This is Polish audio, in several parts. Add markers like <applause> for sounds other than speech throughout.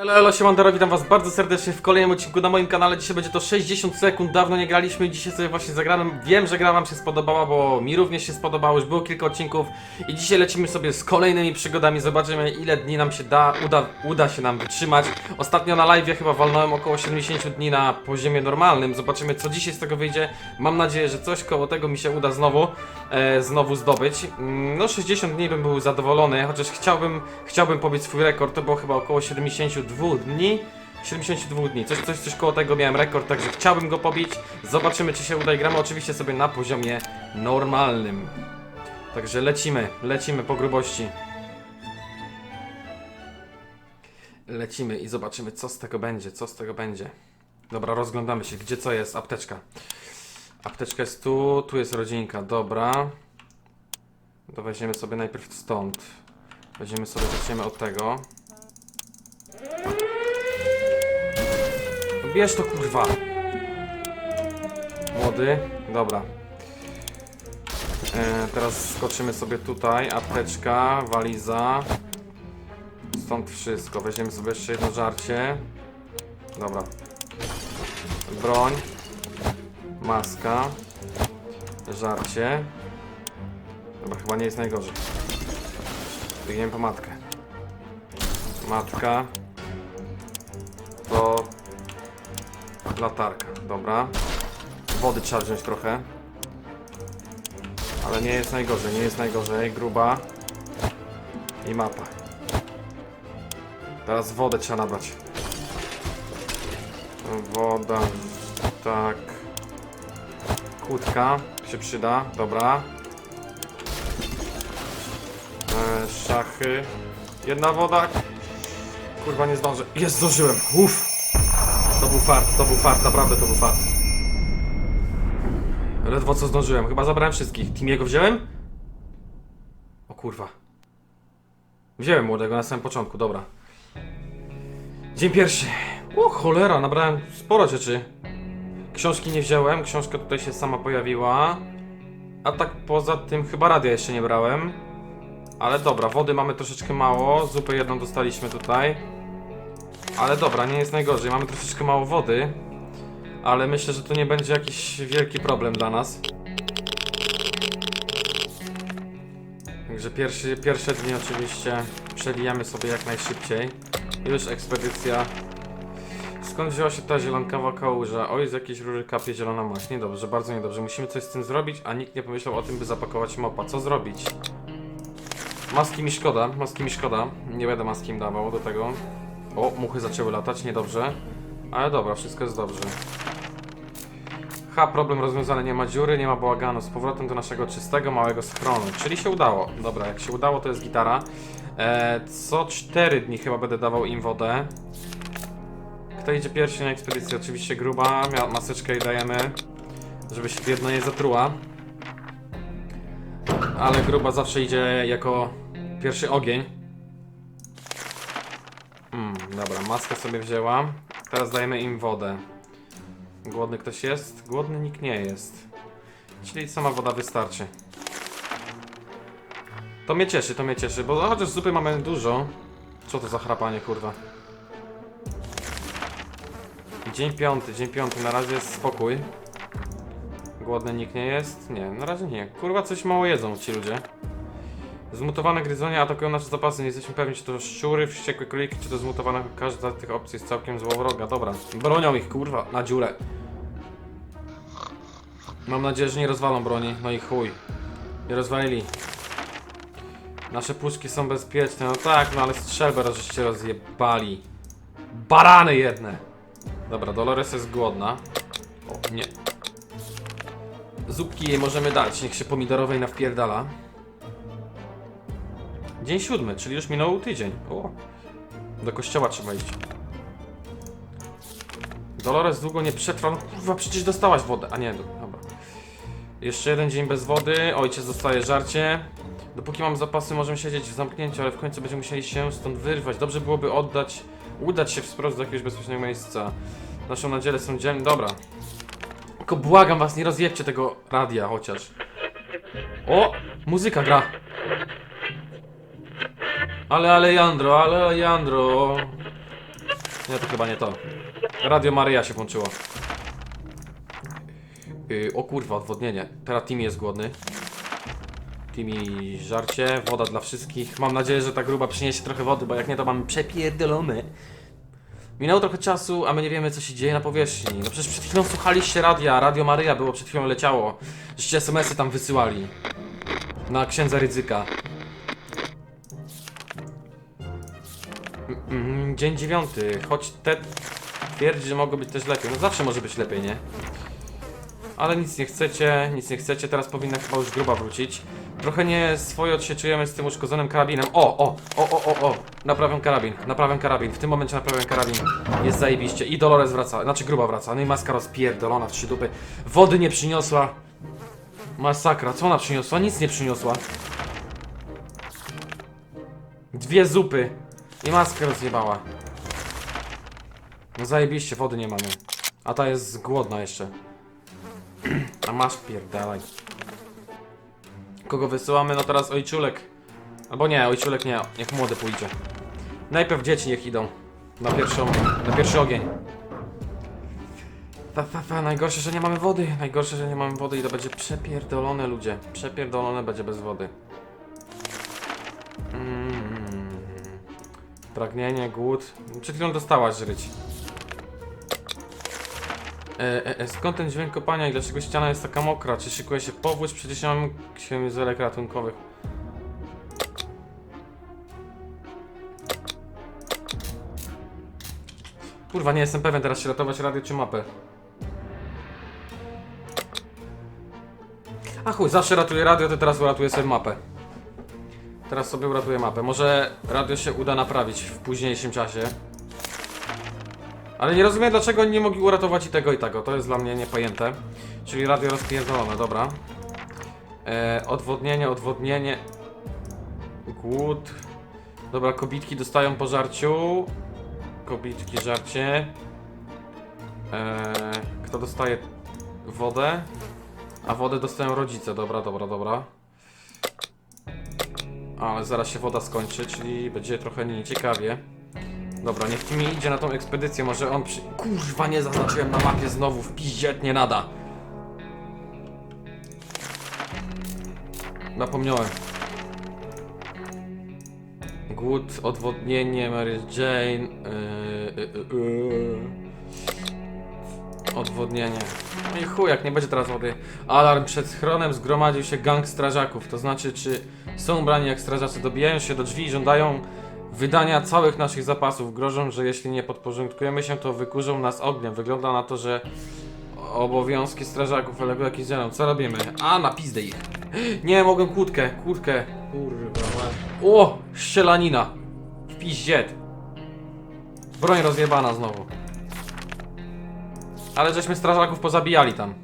Elo, elo, siemandero, witam was bardzo serdecznie w kolejnym odcinku na moim kanale. Dzisiaj będzie to 60 sekund, dawno nie graliśmy i dzisiaj sobie właśnie zagrałem. Wiem, że gra wam się spodobała, bo mi również się spodobało, już było kilka odcinków i dzisiaj lecimy sobie z kolejnymi przygodami. Zobaczymy ile dni nam się da, uda, uda się nam wytrzymać. Ostatnio na live chyba walnąłem około 70 dni na poziomie normalnym. Zobaczymy co dzisiaj z tego wyjdzie. Mam nadzieję, że coś koło tego mi się uda znowu, e, znowu zdobyć. Mm, No 60 dni bym był zadowolony, chociaż chciałbym, chciałbym pobić swój rekord, to było chyba około 72 dni. 72 dni, coś, coś, coś koło tego miałem rekord, także chciałbym go pobić. Zobaczymy czy się uda gramy oczywiście sobie na poziomie normalnym. Także lecimy, lecimy po grubości. Lecimy i zobaczymy co z tego będzie, co z tego będzie. Dobra, rozglądamy się, gdzie co jest, apteczka. Apteczka jest tu, tu jest rodzinka, dobra. To weźmiemy sobie najpierw stąd. Weźmiemy sobie, zaczniemy od tego. Bierz to kurwa. Młody, dobra. E, teraz skoczymy sobie tutaj, apteczka, waliza. Stąd wszystko. Weźmiemy sobie jeszcze jedno żarcie. Dobra. Broń. Maska. Żarcie. Dobra, chyba nie jest najgorzej. Biegniemy po matkę. Matka. To... Latarka, dobra. Wody trzeba wziąć trochę. Ale nie jest najgorzej, nie jest najgorzej. Gruba. I mapa. Teraz wodę trzeba nabrać. Woda, tak. Kłódka się przyda, dobra. E, szachy. Jedna woda. Kurwa, nie zdążę. Jest, zdążyłem. Uff. To był fart, to był fart, naprawdę to był fart. Ledwo co zdążyłem. Chyba zabrałem wszystkich. Timiego wziąłem? O kurwa. Wziąłem młodego na samym początku, dobra. Dzień pierwszy. O cholera, nabrałem sporo rzeczy. Książki nie wziąłem, książka tutaj się sama pojawiła. A tak poza tym chyba radia jeszcze nie brałem. Ale dobra, wody mamy troszeczkę mało, zupę jedną dostaliśmy tutaj. Ale dobra, nie jest najgorzej, mamy troszeczkę mało wody. Ale myślę, że to nie będzie jakiś wielki problem dla nas. Także pierwszy, pierwsze dni oczywiście przewijamy sobie jak najszybciej. Już ekspedycja. Skąd wzięła się ta zielonkawa kałuża? Oj, z jakiejś rury kapie zielona maść. Niedobrze, bardzo niedobrze. Musimy coś z tym zrobić, a nikt nie pomyślał o tym, by zapakować mopa. Co zrobić? Maski mi szkoda, maski mi szkoda. Nie będę maski im dawał do tego. O, muchy zaczęły latać, niedobrze. Ale dobra, wszystko jest dobrze. Ha, problem rozwiązany, nie ma dziury, nie ma bałaganu. Z powrotem do naszego czystego, małego schronu. Czyli się udało. Dobra, jak się udało, to jest gitara. E, co 4 dni chyba będę dawał im wodę. Kto idzie pierwszy na ekspedycję? Oczywiście gruba, maseczkę jej dajemy, żeby się biedno nie zatruła. Ale gruba zawsze idzie jako pierwszy ogień. Dobra, maskę sobie wzięła. Teraz dajemy im wodę. Głodny ktoś jest? Głodny nikt nie jest. Czyli sama woda wystarczy. To mnie cieszy, to mnie cieszy, bo chociaż zupy mamy dużo. Co to za chrapanie, kurwa? Dzień piąty, dzień piąty, na razie jest spokój. Głodny nikt nie jest? Nie, na razie nie. Kurwa, coś mało jedzą ci ludzie. Zmutowane gryzonie atakują nasze zapasy. Nie jesteśmy pewni, czy to szczury, wściekłe króliki, czy to zmutowane. Każda z tych opcji jest całkiem złowroga. Dobra, bronią ich, kurwa, na dziurę. Mam nadzieję, że nie rozwalą broni. No i chuj. Nie rozwalili. Nasze puszki są bezpieczne. No tak, no ale strzelbę żeście rozjebali. Barany jedne. Dobra, Dolores jest głodna. O, nie. Zupki jej możemy dać, niech się pomidorowej nawpierdala. Dzień siódmy, czyli już minął tydzień. O. Do kościoła trzeba iść. Dolores długo nie przetrwa. No kurwa, przecież dostałaś wodę. A nie, do, dobra. Jeszcze jeden dzień bez wody. Ojciec dostaje żarcie. Dopóki mam zapasy, możemy siedzieć w zamknięciu, ale w końcu będziemy musieli się stąd wyrwać. Dobrze byłoby oddać, udać się wprost do jakiegoś bezpiecznego miejsca. Naszą nadzieję są dzielni. Dobra. Tylko błagam was, nie rozjebcie tego radia chociaż. O! Muzyka gra. Ale Alejandro, ale Alejandro. Nie, to chyba nie to. Radio Maryja się włączyło. Yy, o kurwa, odwodnienie. Teraz Timmy jest głodny. Timmy żarcie, woda dla wszystkich. Mam nadzieję, że ta gruba przyniesie trochę wody, bo jak nie, to mamy przepierdolone. Minęło trochę czasu, a my nie wiemy, co się dzieje na powierzchni. No przecież przed chwilą słuchaliście radia, Radio Maryja było przed chwilą leciało. Żeście SMS-y tam wysyłali. Na księdza ryzyka. Dzień dziewiąty, choć te twierdzi, że mogło być też lepiej. No zawsze może być lepiej, nie? Ale nic nie chcecie, nic nie chcecie, teraz powinna chyba już gruba wrócić. Trochę nie swoje się czujemy z tym uszkodzonym karabinem. O, o, o, o, o, o, naprawiam karabin, naprawiam karabin. W tym momencie naprawiam karabin. Jest zajebiście. I Dolores wraca, znaczy gruba wraca. No i maska rozpierdolona w trzy dupy. Wody nie przyniosła. Masakra, co ona przyniosła? Nic nie przyniosła. Dwie zupy. I maskę rozjebała. No zajebiście, wody nie mamy. A ta jest głodna jeszcze. A masz pierdalaj. Kogo wysyłamy? No teraz ojczulek. Albo nie, ojczulek nie, niech młody pójdzie. Najpierw dzieci niech idą. Na pierwszą, na pierwszy ogień. Fa, fa, fa, najgorsze, że nie mamy wody. Najgorsze, że nie mamy wody i to będzie przepierdolone ludzie. Przepierdolone będzie bez wody. Pragnienie, głód. Przed chwilą dostałaś żyć. E, e, e, skąd ten dźwięk kopania i dlaczego ściana jest taka mokra? Czy szykuje się powódź? Przecież nie mam kamizelek ratunkowych. Kurwa, nie jestem pewien teraz, czy ratować radio czy mapę. A chuj, zawsze ratuję radio, to teraz uratuję sobie mapę. Teraz sobie uratuję mapę. Może radio się uda naprawić w późniejszym czasie. Ale nie rozumiem dlaczego nie mogli uratować i tego i tego. To jest dla mnie niepojęte. Czyli radio rozpierdolone, dobra. E, odwodnienie, odwodnienie. Głód. Dobra, kobitki dostają po żarciu. Kobitki żarcie. E, kto dostaje wodę? A wodę dostają rodzice, dobra, dobra, dobra. Ale zaraz się woda skończy, czyli będzie trochę nieciekawie. Dobra, niech mi idzie na tą ekspedycję, może on przy... Kurwa, nie zaznaczyłem na mapie znowu, w nie nada. Napomniałem. Głód, odwodnienie, Mary Jane... Yy, yy, yy. Odwodnienie. No i chuj, jak nie będzie teraz wody. Alarm przed schronem zgromadził się gang strażaków. To znaczy, czy są brani jak strażacy, dobijają się do drzwi i żądają wydania całych naszych zapasów. Grożą, że jeśli nie podporządkujemy się, to wykurzą nas ogniem. Wygląda na to, że obowiązki strażaków uległy jakiś zelom. Co robimy? A, na pizdę ich. Nie, mogłem kłódkę, kłódkę. Kurwa. O, ścielanina. W piździet. Broń rozjebana znowu. Ale żeśmy strażaków pozabijali tam.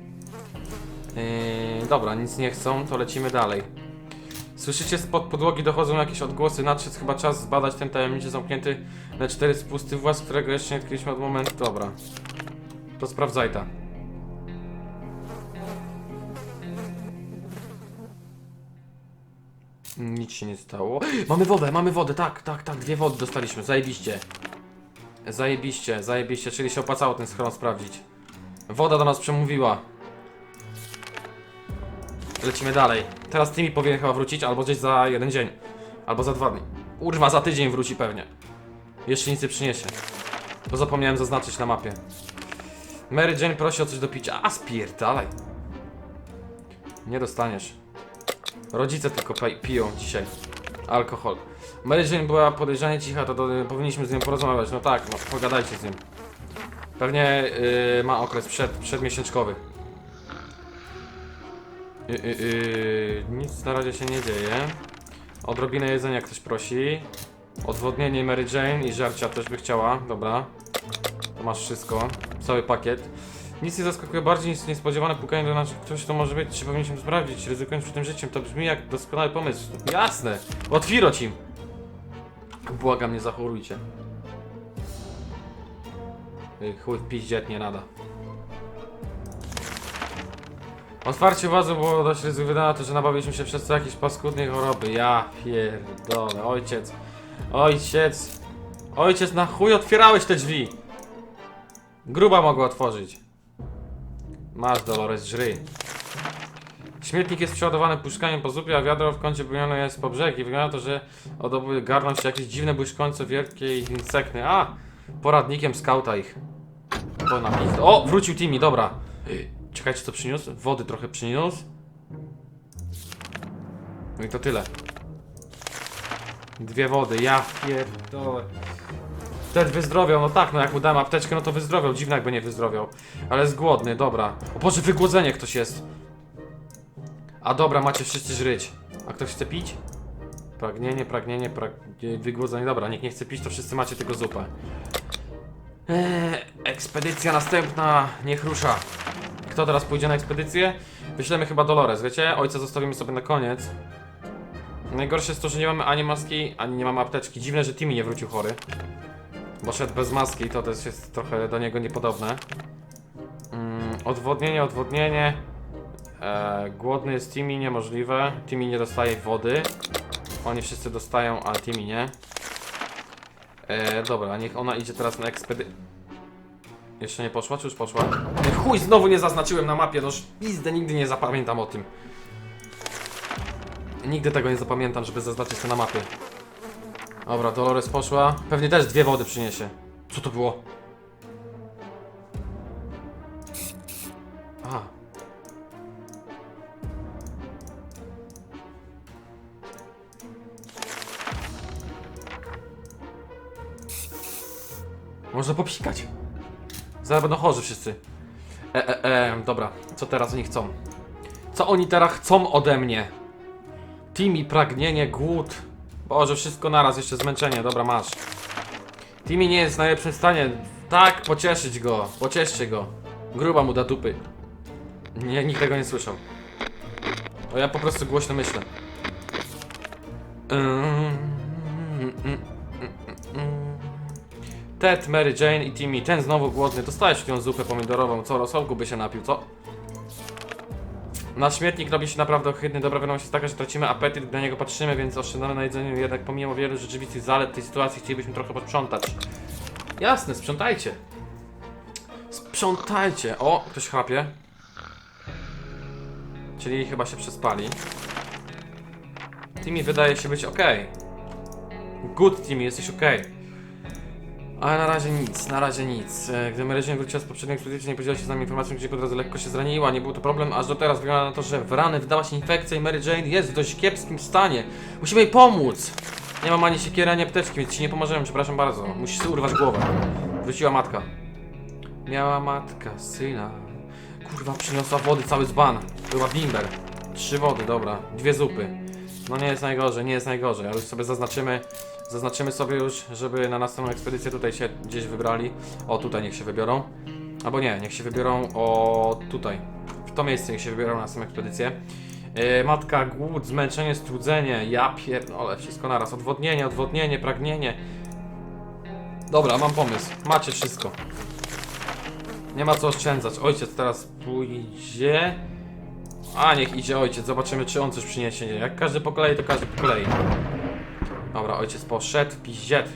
Yy, dobra, nic nie chcą, to lecimy dalej. Słyszycie, spod podłogi dochodzą jakieś odgłosy. Nadszedł chyba czas zbadać ten tajemniczy zamknięty na cztery spusty włas, którego jeszcze nie odkryliśmy od momentu. Dobra. To sprawdzaj ta. Nic się nie stało. <gasps> Mamy wodę, mamy wodę, tak, tak, tak, dwie wody dostaliśmy, zajebiście. Zajebiście, zajebiście, czyli się opłacało ten schron sprawdzić. Woda do nas przemówiła. Lecimy dalej. Teraz tymi powinien chyba wrócić, albo gdzieś za jeden dzień. Albo za dwa dni. Urwa, za tydzień wróci pewnie. Jeszcze nic nie przyniesie. Bo zapomniałem zaznaczyć na mapie. Mary Jane prosi o coś do picia. A spierdalaj. Nie dostaniesz. Rodzice tylko pi- piją dzisiaj. Alkohol. Mary Jane była podejrzanie cicha, to do, powinniśmy z nią porozmawiać. No tak, no, pogadajcie z nią. Pewnie yy, ma okres przed, przedmiesięczkowy. Yy, yy, nic na razie się nie dzieje. Odrobinę jedzenia ktoś prosi. Odwodnienie Mary Jane i żarcia też by chciała. Dobra. To masz wszystko. Cały pakiet. Nic nie zaskakuje bardziej niż niespodziewane pukanie do naszych. Ktoś to może być, czy powinniśmy sprawdzić, ryzykując przy tym życiem. To brzmi jak doskonały pomysł. Jasne! Otwiro ci! Błagam, nie zachorujcie. Chuj w piździet nie nada. Otwarcie władzy było dość ryzyko na to, że nabawiliśmy się przez to jakieś paskudne choroby. Ja pierdolę, ojciec. Ojciec. Ojciec, na chuj otwierałeś te drzwi. Gruba mogła otworzyć. Masz, Dolores, żryj. Śmietnik jest przeładowany puszkaniem po zupie, a wiadro w kącie bronione jest po brzeg i wygląda to, że odobyły garną się jakieś dziwne błyszczące wielkie insekty. A! Poradnikiem skauta ich. To na pizd- O! Wrócił Timmy, dobra. Czekajcie, co przyniósł? Wody trochę przyniósł. No i to tyle. Dwie wody, ja pierdolę. Wtedy wyzdrowiał, no tak, no jak mu dałem apteczkę, no to wyzdrowiał. Dziwne jakby nie wyzdrowiał. Ale jest głodny, dobra. O Boże, wygłodzenie ktoś jest. A dobra, macie wszyscy żryć. A ktoś chce pić? Pragnienie, pragnienie, pragnienie, wygłodzenie. Dobra, nikt nie chce pić, to wszyscy macie tylko zupę. Eee, ekspedycja następna, niech rusza. Kto teraz pójdzie na ekspedycję? Wyślemy chyba Dolores, wiecie? Ojca zostawimy sobie na koniec. Najgorsze jest to, że nie mamy ani maski, ani nie mamy apteczki. Dziwne, że Timmy nie wrócił chory. Bo szedł bez maski, to też jest trochę do niego niepodobne. Mm, odwodnienie, odwodnienie. E, głodny jest Timmy, niemożliwe. Timmy nie dostaje wody. Oni wszyscy dostają, a Timmy nie. E, dobra, niech ona idzie teraz na ekspedy... Jeszcze nie poszła, czy już poszła? Nie, chuj, znowu nie zaznaczyłem na mapie, no pizdę, nigdy nie zapamiętam o tym. Nigdy tego nie zapamiętam, żeby zaznaczyć to na mapie. Dobra, Dolores poszła. Pewnie też dwie wody przyniesie. Co to było? Można popsikać. Zaraz będą chorzy wszyscy. E, e, e, dobra, co teraz oni chcą? Co oni teraz chcą ode mnie? Timmy, pragnienie, głód. Boże, wszystko naraz, jeszcze zmęczenie, dobra, masz. Timmy nie jest w najlepszym stanie. Tak, pocieszyć go, pocieszcie go. Gruba mu da dupy. Nie, nikt tego nie słyszał. O, ja po prostu głośno myślę. Ted, Mary Jane i Timmy. Ten znowu głodny. Dostałeś tą zupę pomidorową. Co, rosołku by się napił, co? Na śmietnik robi się naprawdę ohydny. Dobra wiadomość jest taka, że tracimy apetyt, gdy na niego patrzymy, więc oszczędzamy na jedzeniu. Jednak pomimo wielu rzeczywistych zalet tej sytuacji chcielibyśmy trochę posprzątać. Jasne, sprzątajcie. Sprzątajcie. O, ktoś chrapie. Czyli chyba się przespali. Timmy wydaje się być ok. Good Timmy, jesteś ok. Ale na razie nic, na razie nic. E, Gdy Mary Jane wróciła z poprzedniej ekspedycji, nie podzieliła się z nami informacją, gdzie po drodze lekko się zraniła. Nie był to problem, aż do teraz wygląda na to, że w rany wydała się infekcja i Mary Jane jest w dość kiepskim stanie. Musimy jej pomóc! Nie mam ani siekiery, ani apteczki, więc ci nie pomożemy, przepraszam bardzo. Musisz sobie urwać głowę. Wróciła matka. Miała matka, syna. Kurwa, przyniosła wody cały dzban. Była bimber. Trzy wody, dobra. Dwie zupy. No nie jest najgorzej, nie jest najgorzej, ale już sobie zaznaczymy. Zaznaczymy sobie już, żeby na następną ekspedycję tutaj się gdzieś wybrali. O, tutaj niech się wybiorą. Albo nie, niech się wybiorą o tutaj. W to miejsce niech się wybiorą na następną ekspedycję. Yy, matka, głód, zmęczenie, strudzenie. Ja pierdolę, wszystko naraz. Odwodnienie, odwodnienie, pragnienie. Dobra, mam pomysł. Macie wszystko. Nie ma co oszczędzać. Ojciec teraz pójdzie. A, niech idzie ojciec. Zobaczymy, czy on coś przyniesie. Jak każdy po kolei, to każdy po kolei. Dobra, ojciec poszedł. Piździet.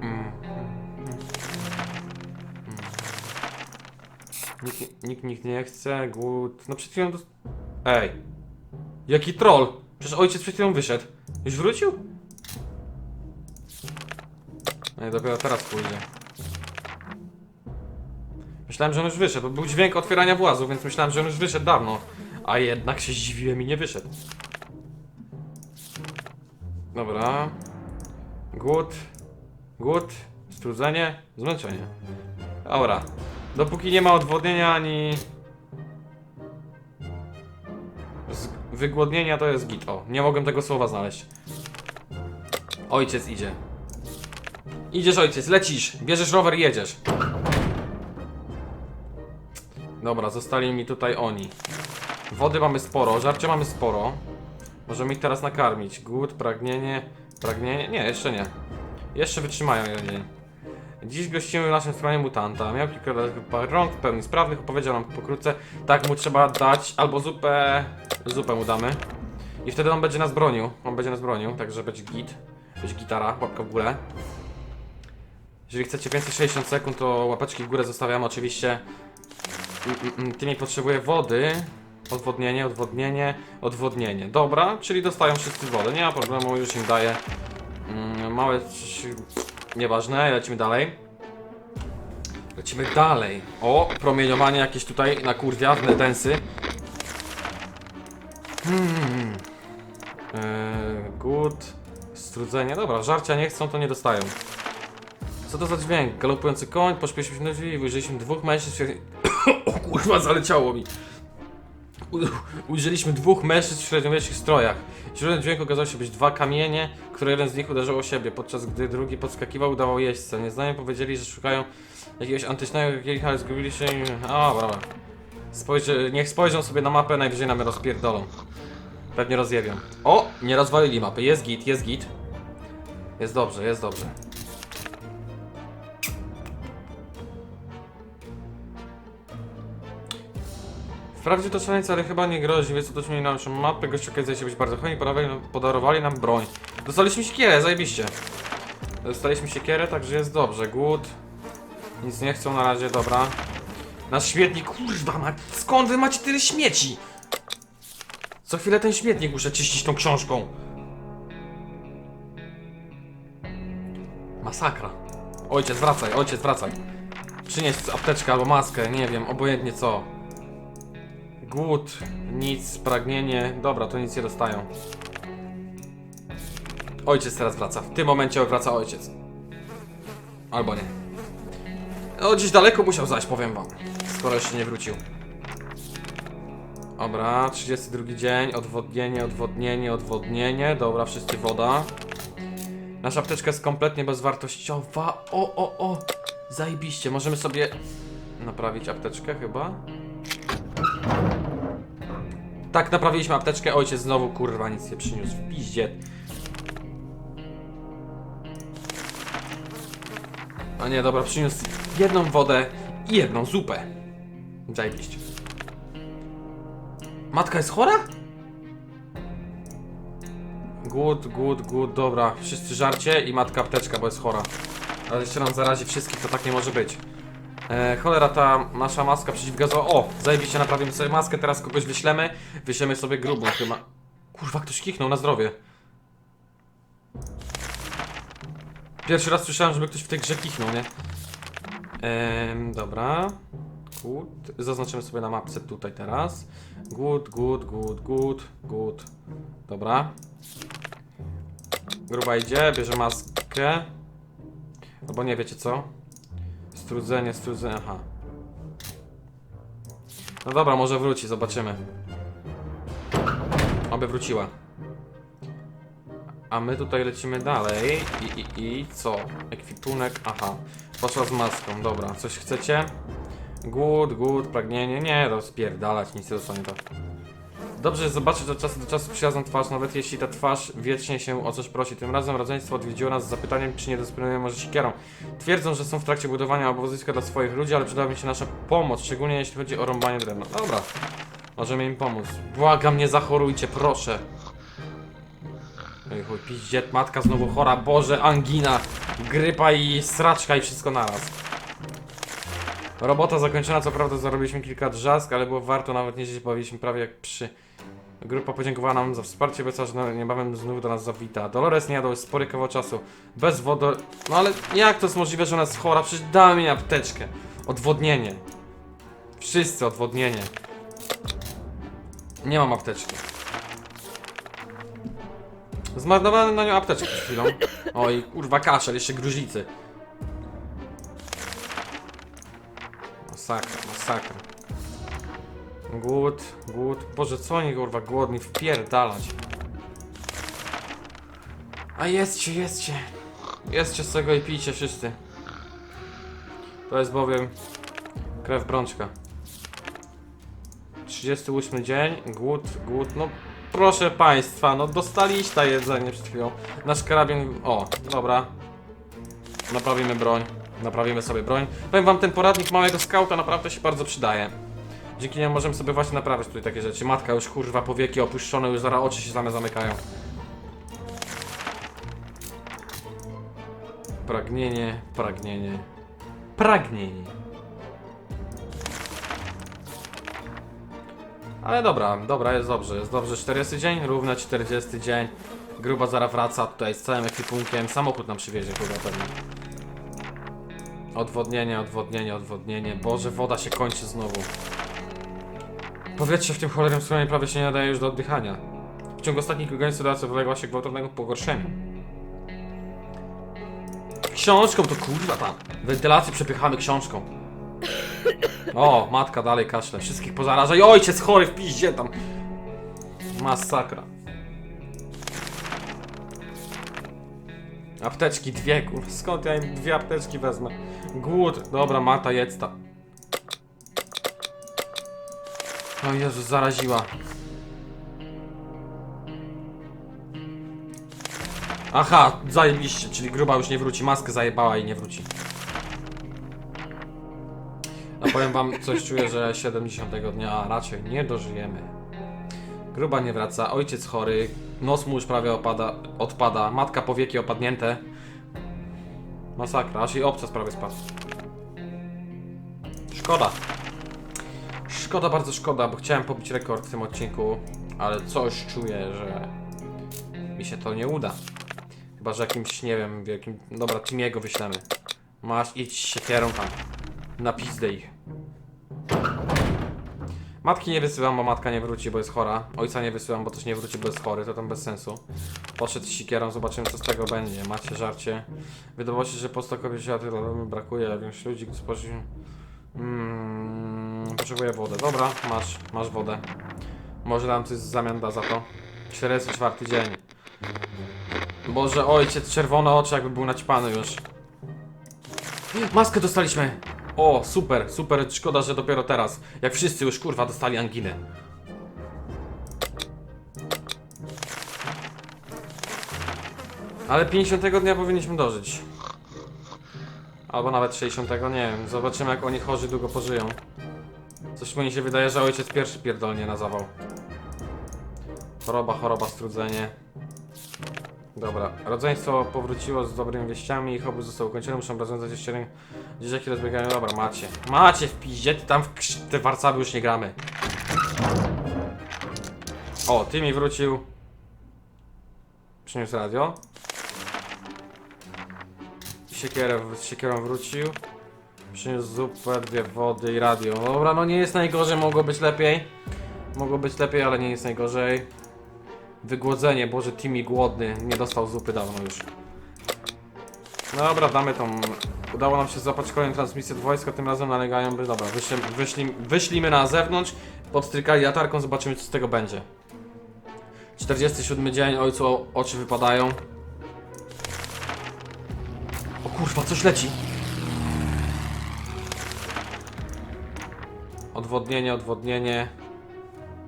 Mm. Nikt, nikt, nikt nie chce. Głód. No przed chwilą. Dos... Ej. Jaki troll? Przecież ojciec przed chwilą wyszedł. Już wrócił? No i dopiero teraz pójdzie. Myślałem, że on już wyszedł, bo był dźwięk otwierania włazu, więc myślałem, że on już wyszedł dawno. A jednak się zdziwiłem i nie wyszedł. Dobra. Głód. Głód. Strudzenie. Zmęczenie. Dobra. Dopóki nie ma odwodnienia ani... Z wygłodnienia to jest git. O, nie mogłem tego słowa znaleźć. Ojciec idzie. Idziesz ojciec, lecisz. Bierzesz rower i jedziesz. Dobra, zostali mi tutaj oni. Wody mamy sporo, żarcia mamy sporo. Możemy ich teraz nakarmić. Głód, pragnienie, pragnienie. Nie, jeszcze nie. Jeszcze wytrzymają jeden. Dziś gościmy w naszym stronie mutanta. Miał kilka rąk, w pełni sprawnych. Opowiedział nam pokrótce. Tak mu trzeba dać, albo zupę. Zupę mu damy. I wtedy on będzie nas bronił. On będzie nas bronił, także będzie git. Gitara, łapka w górę. Jeżeli chcecie więcej 60 sekund, to łapeczki w górę zostawiam oczywiście. Mm, mm, mm, Tymi potrzebuję wody. Odwodnienie, odwodnienie, odwodnienie. Dobra, czyli dostają wszyscy wodę. Nie ma problemu, już im daję. Małe. Nieważne, lecimy dalej. Lecimy dalej. O, promieniowanie jakieś tutaj na kurwia, w netensy. Hmm. Eee, good. Strudzenie. Dobra, żarcia nie chcą, to nie dostają. Co to za dźwięk? Galopujący koń, pośpieszyliśmy do drzwi, ujrzeliśmy dwóch mężczyzn. Kurwa, zaleciało mi. Ujrzeliśmy dwóch mężczyzn w średniowiecznych strojach. Źródłem dźwięku okazało się być dwa kamienie, które jeden z nich uderzył o siebie, podczas gdy drugi podskakiwał, udawał jeźdźca. Nieznajomi powiedzieli, że szukają jakiegoś antycznego kielicha, ale zgubili się i... A, brawa. Spojrzy... Niech spojrzą sobie na mapę, najwyżej nam rozpierdolą. Pewnie rozjebią. O! Nie rozwalili mapy. Jest git, jest git. Jest dobrze, jest dobrze. Wprawdzie to szaleńcy, ale chyba nie grozi, więc to mieli naszą mapę, gościu okazuje się być bardzo hojni, nam- podarowali nam broń. Dostaliśmy siekierę, zajebiście. Dostaliśmy siekierę, także jest dobrze, głód. Nic nie chcą na razie, dobra. Nasz śmietnik, kurwa, ma... skąd wy macie tyle śmieci? Co chwilę ten śmietnik muszę czyścić tą książką. Masakra. Ojciec, wracaj, ojciec, wracaj. Przynieś apteczkę albo maskę, nie wiem, obojętnie co. Głód, nic, pragnienie. Dobra, to nic nie dostają. Ojciec teraz wraca. W tym momencie wraca ojciec. Albo nie. No, gdzieś daleko musiał zajść, powiem wam. Skoro jeszcze nie wrócił. Dobra, 32 dzień, odwodnienie, odwodnienie, odwodnienie. Dobra, wszyscy woda. Nasza apteczka jest kompletnie bezwartościowa. O, o, o! Zajebiście, możemy sobie naprawić apteczkę chyba. Tak, naprawiliśmy apteczkę. Ojciec znowu kurwa nic nie przyniósł. W piździe. A nie, dobra, przyniósł jedną wodę i jedną zupę. Zajebiście. Matka jest chora? Głód, głód, głód, dobra. Wszyscy żarcie i matka apteczka, bo jest chora. Ale jeszcze nam zarazi wszystkich, to tak nie może być. E, cholera, ta nasza maska przeciwgazowa. O, zajebiście naprawimy sobie maskę, teraz kogoś wyślemy. Wyślemy sobie grubą chyba. Kurwa, ktoś kichnął na zdrowie. Pierwszy raz słyszałem, żeby ktoś w tej grze kichnął, nie? Ehm, dobra. Good. Zaznaczymy sobie na mapce tutaj teraz. Good, good, good, good, good. Dobra. Gruba idzie, bierze maskę. Albo nie, wiecie co? Strudzenie, strudzenie, aha. No dobra, może wróci, zobaczymy. Oby wróciła. A my tutaj lecimy dalej. I, i, i co? Ekwipunek, aha. Poszła z maską, dobra. Coś chcecie? Głód, głód, pragnienie. Nie, rozpierdalać, nic nie dostanie to. Dobrze zobaczyć od czasu do czasu przyjazną twarz, nawet jeśli ta twarz wiecznie się o coś prosi. Tym razem rodzeństwo odwiedziło nas z zapytaniem, czy nie dysponujemy może siekierą. Twierdzą, że są w trakcie budowania obozowiska dla swoich ludzi, ale przydałaby się nasza pomoc, szczególnie jeśli chodzi o rąbanie drewna. Dobra, możemy im pomóc. Błagam, nie zachorujcie, proszę. Ej, chuj, piździet, matka znowu chora, Boże, angina, grypa i sraczka i wszystko naraz. Robota zakończona, co prawda zarobiliśmy kilka drzask, ale było warto, nawet nie się bawiliśmy prawie jak przy... Grupa podziękowała nam za wsparcie, obiecała, że niebawem znów do nas zawita. Dolores nie jadł już spory kawał czasu, bez wody... No ale jak to jest możliwe, że ona jest chora? Przecież dała mi apteczkę. Odwodnienie. Wszyscy odwodnienie. Nie mam apteczki. Zmarnowałem na nią apteczkę przed chwilą. Oj, kurwa kaszel, jeszcze gruźlicy. Masakra, masakra. Głód, głód. Boże, co oni kurwa głodni wpierdalać. A jedźcie, jedźcie. Jedźcie z tego i pijcie wszyscy. To jest bowiem krew brączka. 38 dzień, głód, głód, no proszę państwa, no dostaliście jedzenie przed chwilą. Nasz karabin, o, dobra. Naprawimy broń, naprawimy sobie broń. Powiem wam, ten poradnik małego skauta naprawdę się bardzo przydaje. Dzięki niemu możemy sobie właśnie naprawiać tutaj takie rzeczy. Matka już kurwa powieki opuszczone, już zaraz oczy się same zamykają. Pragnienie, pragnienie, pragnienie. Ale dobra, dobra, jest dobrze, jest dobrze. 40 dzień, równe 40 dzień. Gruba zara wraca tutaj z całym ekwipunkiem. Samochód nam przywiezie chyba pewnie. Odwodnienie, odwodnienie, odwodnienie. Boże, woda się kończy znowu. Powietrze w tym cholernym schronie prawie się nie nadaje już do oddychania. W ciągu ostatnich tygodni sytuacja wyległa się gwałtownego pogorszeniu. Książką to kurwa tam. Wentylację przepychamy książką. O, matka dalej kaszle. Wszystkich pozaraża. I ojciec chory w piździe tam. Masakra. Apteczki dwie, kurwa. Skąd ja im dwie apteczki wezmę? Głód. Dobra, Marta, jedz ta. O Jezus, zaraziła. Aha, zajebiście, czyli gruba już nie wróci. Maskę zajebała i nie wróci. No powiem wam, coś czuję, że 70 dnia raczej nie dożyjemy. Gruba nie wraca, ojciec chory, nos mu już prawie opada, odpada, matka powieki opadnięte. Masakra, aż i obcas prawie spadł. Szkoda. Szkoda, bardzo szkoda, bo chciałem pobić rekord w tym odcinku, ale coś czuję, że mi się to nie uda. Chyba, że jakimś, nie wiem, wielkim... Dobra, Timiego wyślemy. Masz, idź siekierą tam. Na pizdę ich. Matki nie wysyłam, bo matka nie wróci, bo jest chora. Ojca nie wysyłam, bo też nie wróci, bo jest chory, to tam bez sensu. Poszedł z sikierą, zobaczymy co z tego będzie. Macie żarcie. Wydawało się, że po stokowie światła brakuje, a większość ludzi spożył... Mm, potrzebuję wodę. Dobra, masz, masz wodę. Może nam coś w zamian za to. 44 dzień. Boże, ojciec, czerwone oczy jakby był naćpany już. Maskę dostaliśmy! O, super, super, szkoda, że dopiero teraz. Jak wszyscy już kurwa dostali anginę. Ale 50 dnia powinniśmy dożyć. Albo nawet 60, nie wiem. Zobaczymy jak oni chorzy długo pożyją. Coś mi się wydaje, że ojciec pierwszy pierdolnie na zawał. Choroba, choroba, strudzenie. Dobra, rodzeństwo powróciło z dobrymi wieściami, ich obóz został ukończony, muszą rozwiązać jeszcze jeden... Dzieciaki rozbiegają, dobra, macie. Macie w piździe, tam w krz- te warcaby już nie gramy. O, ty mi wrócił. Przyniósł radio. Siekierę, z siekierą wrócił. Przyniósł zupę, dwie wody i radio. Dobra, no nie jest najgorzej, mogło być lepiej. Mogło być lepiej, ale nie jest najgorzej. Wygłodzenie, Boże, Timmy głodny, nie dostał zupy dawno już. Dobra, damy tą... Udało nam się złapać kolejną transmisję od wojska, tym razem nalegają, by... Dobra, wyszli, wyszli, wyszlimy na zewnątrz, podstrykali latarką, zobaczymy co z tego będzie. 47 dzień, ojcu oczy wypadają. O kurwa, coś leci! Odwodnienie, odwodnienie.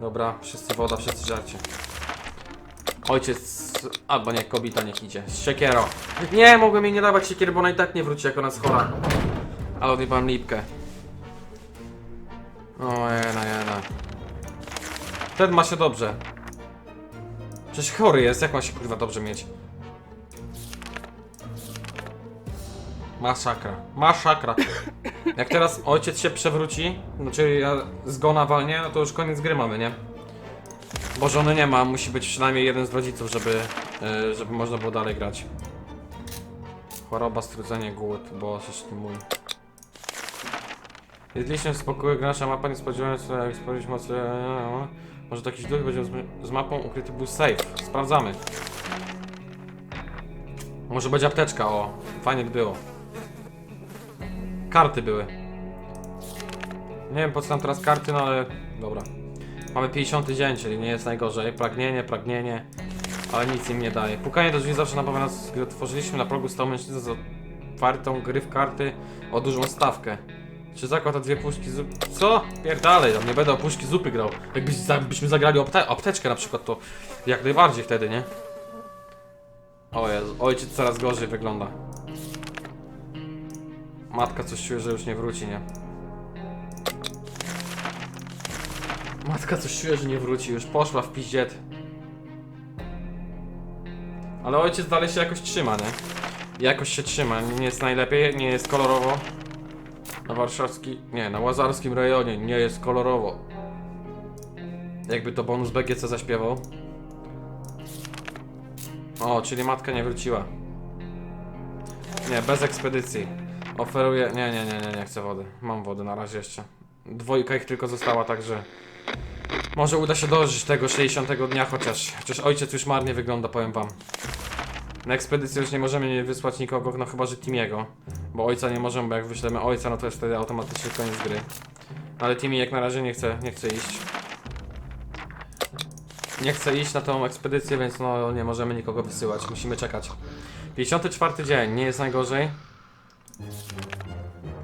Dobra, wszyscy woda, wszyscy żarcie. Ojciec, albo nie, kobieta niech idzie. Z siekierą. Nie, mogłem jej nie dawać siekiery, bo ona i tak nie wróci, jak ona jest chora. Ale odjebałem lipkę. O, jena, jena. Ten ma się dobrze. Przecież chory jest, jak ma się kurwa dobrze mieć? Masakra. Masakra. Jak teraz ojciec się przewróci, znaczy ja zgona walnie, no to już koniec gry mamy, nie? Bo żony nie ma, musi być przynajmniej jeden z rodziców, żeby, e, żeby można było dalej grać. Choroba, strudzenie, głód, bo ty mój. Jedliśmy w spokoju, nasza mapa nie spodziewając się, jak spojrzeć mocy... Może to jakiś duch będzie z, z mapą ukryty był safe. Sprawdzamy. Może będzie apteczka, o. Fajnie by było. Karty były. Nie wiem po co tam teraz karty, no ale dobra. Mamy 50 dzień, czyli nie jest najgorzej. Pragnienie, pragnienie, ale nic im nie daje. Pukanie do drzwi zawsze napawia nas, gdy tworzyliśmy na progu stał mężczyzna z otwartą gry w karty o dużą stawkę. Czy zakład o dwie puszki zupy? Co? Pierdalej, tam nie będę o puszki zupy grał. Jakbyś, jakbyśmy zagrali o apte apteczkę na przykład, to jak najbardziej wtedy, nie? O Jezu, ojciec coraz gorzej wygląda. Matka coś czuje, że już nie wróci, nie? Matka coś czuje, że nie wróci, już poszła w piździet. Ale ojciec dalej się jakoś trzyma, nie? Jakoś się trzyma, nie jest najlepiej, nie jest kolorowo. Na warszawski, nie, na łazarskim rejonie nie jest kolorowo. Jakby to bonus BGC zaśpiewał. O, czyli matka nie wróciła. Nie, bez ekspedycji. Oferuję. Nie, nie, nie, nie, nie chcę wody. Mam wodę na razie jeszcze. Dwójka ich tylko została, także. Może uda się dożyć tego 60 dnia, chociaż. Chociaż ojciec już marnie wygląda, powiem wam. Na ekspedycję już nie możemy wysłać nikogo, no chyba że Timiego. Bo ojca nie możemy, bo jak wyślemy ojca, no to jest wtedy automatycznie koniec gry. Ale Timi jak na razie nie chce, nie chce iść. Nie chce iść na tą ekspedycję, więc no nie możemy nikogo wysyłać, musimy czekać. 54 dzień, nie jest najgorzej.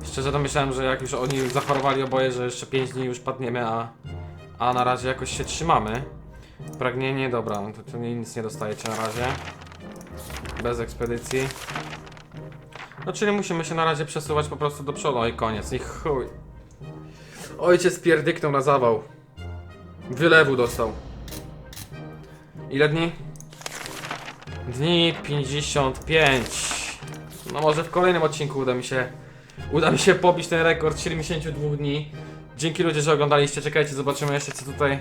Szczerze to myślałem, że jak już oni zachorowali oboje, że jeszcze 5 dni już padniemy, a, a na razie jakoś się trzymamy. Pragnienie, dobra, no to, to nic nie dostajecie na razie. Bez ekspedycji. No czyli musimy się na razie przesuwać po prostu do przodu, i koniec, i chuj. Ojciec pierdyknął na zawał. Wylewu dostał. Ile dni? Dni 55. No może w kolejnym odcinku uda mi się uda mi się pobić ten rekord 72 dni. Dzięki ludzie, że oglądaliście. Czekajcie, zobaczymy jeszcze co tutaj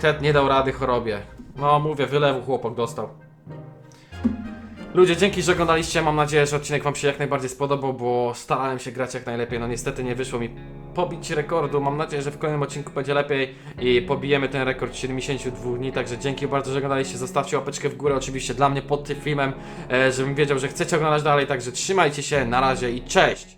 Ted nie dał rady chorobie. No mówię, wylewu chłopak dostał. Ludzie, dzięki, że oglądaliście. Mam nadzieję, że odcinek Wam się jak najbardziej spodobał, bo starałem się grać jak najlepiej. No niestety nie wyszło mi pobić rekordu. Mam nadzieję, że w kolejnym odcinku będzie lepiej i pobijemy ten rekord 72 dni. Także dzięki bardzo, że oglądaliście. Zostawcie łapeczkę w górę oczywiście dla mnie pod tym filmem, e, żebym wiedział, że chcecie oglądać dalej. Także trzymajcie się, na razie i cześć!